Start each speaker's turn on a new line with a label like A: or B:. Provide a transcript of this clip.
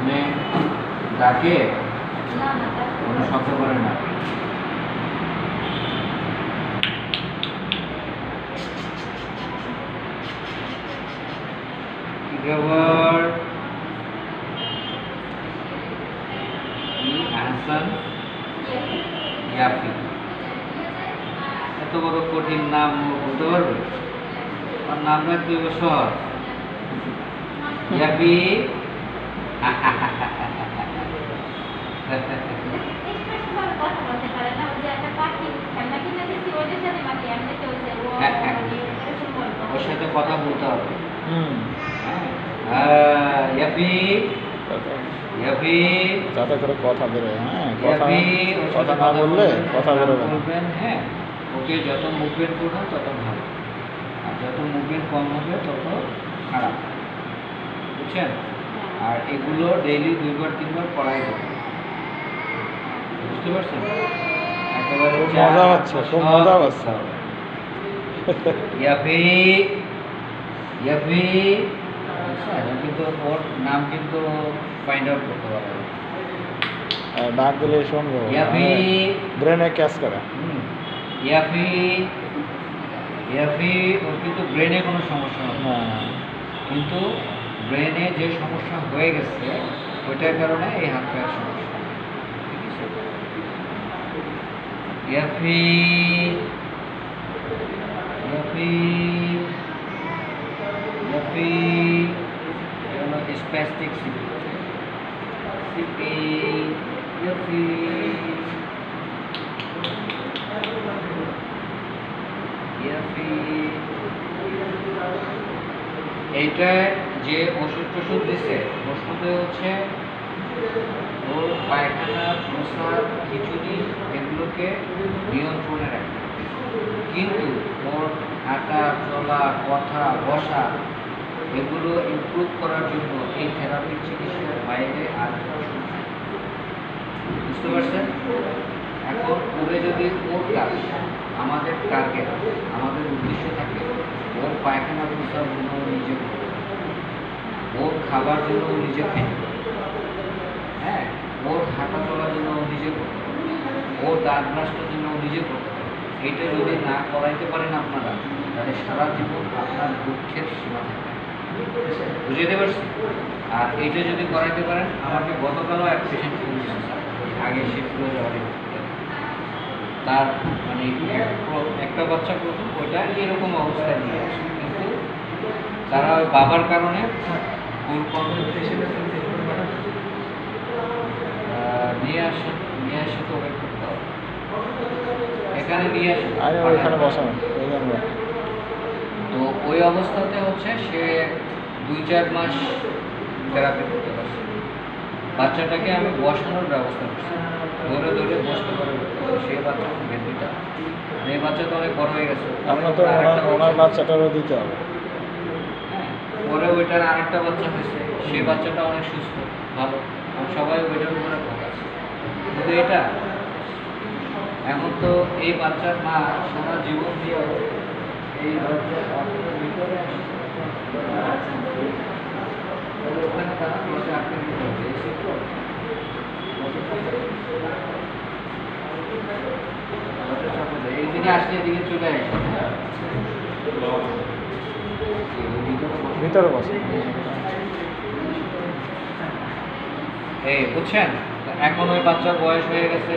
A: মানে ডাকে? কোনো শব্দ করে না। কি খবর? কি আহসান? ইয়াফি এত বড় কঠিন নাম বলতে পারবে? আর নাম রাখতে হবে সহজ ইয়াফি ওর সাথে কথা বলতে হবে।
B: হুম।
A: হ্যাঁ
B: যাতে করে কথা বেরোয় হ্যাঁ কথা কথা না বললে
A: বলবেন,
B: কথা বেরোবে
A: হ্যাঁ ওকে যত মুভমেন্ট করবেন তত ভালো। আর যত মুভমেন্ট কম হবে তত খারাপ। বুঝছেন? আর এগুলো ডেইলি দুইবার তিনবার পড়াই দেবে বুঝতে পারছেন? একেবারে
B: মজা হচ্ছে, খুব মজা হচ্ছে।
A: ইয়াফি ইয়াফি কিন্তু ওর নাম কিন্তু ফাইন্ড আউট করতে পারবে
B: ডাক দিলে শুনব।
A: ইয়াফি
B: ব্রেনে ক্যাচ করে।
A: ইয়াফি ইয়াফি ওর কিন্তু ব্রেনে কোনো সমস্যা না।
B: হ্যাঁ।
A: কিন্তু ব্রেনে যে সমস্যা হয়ে গেছে, ওইটার কারণে এই হাত পায়ের সমস্যা। ইয়াফি স্প্যাস্টিক সিপি সিপি ইয়াফি ইয়াফি এইটা যে ওষুধ টষুধ দিছে ওষুধে হচ্ছে ওর পায়খানা প্রসাদ খিচুড়ি এগুলোকে নিয়ন্ত্রণে রাখে কিন্তু ওর হাঁটা, চলা, কথা, বসা এগুলো ইমপ্রুভ করার জন্য এই থেরাপির চিকিৎসার বাইরে আর। বুঝতে পারছেন এখন ওরে যদি ওর কাজ আমাদের টার্গেট আমাদের উদ্দেশ্য থাকে, ওর পায়খানা প্রস্রাব জন্য নিজে। ওর খাবার জন্য ও নিজে পারবে। হ্যাঁ ওর হাঁটা চলার জন্য ও নিজে করতে। ওর দাঁত ব্রাশটার জন্য ও নিজে করতে এইটা যদি না করাইতে পারেন আপনারা, তাহলে সারা জীবন আপনার দুঃখের সীমা থাকবে। বুঝতে পারছি আর এইটা যদি করাইতে পারেন, আমাকে গতকালও এক পেশেন্ট দিয়েছে আগে শিফট করে যাওয়ার তার মানে এক একটা বাচ্চা প্রথম, ওইটা এরকম অবস্থায় নিয়ে আসে। কিন্তু তারা বাবার কারণে কনসেন্ট্রেশনে নিয়ে আসে নিয়ে আসে তো ওয়েট করতে হবে এখানে নিয়ে আসে।
B: আরে ওইখানে বসানো
A: তো ওই অবস্থাতে হচ্ছে সে দুই চার মাস থেরাপি করতে পারছে। বাচ্চাটাকে আমি বসানোর ব্যবস্থা করছি। ধরে ধরে বসতে পারে সেই বাচ্চা বেবিটা এই বাচ্চা তো অনেক বড় হয়ে গেছে।
B: আপনার তো ওনার বাচ্চাটারও দিতে হবে।
A: ওইটার আরেকটা বাচ্চা হয়েছে। সেই বাচ্চাটা অনেক সুস্থ ভালো। সবাই ওইটার উপরে ফোকাস কিন্তু এটা এখন তো এই বাচ্চার মা সারা জীবন দিয়ে এই ভিতরে ওখানে তারা এই দিকে আসলে এদিকে চলে আসে
B: ভিতরে বসে।
A: এই বুঝছেন? এখন ওই বাচ্চার বয়স হয়ে গেছে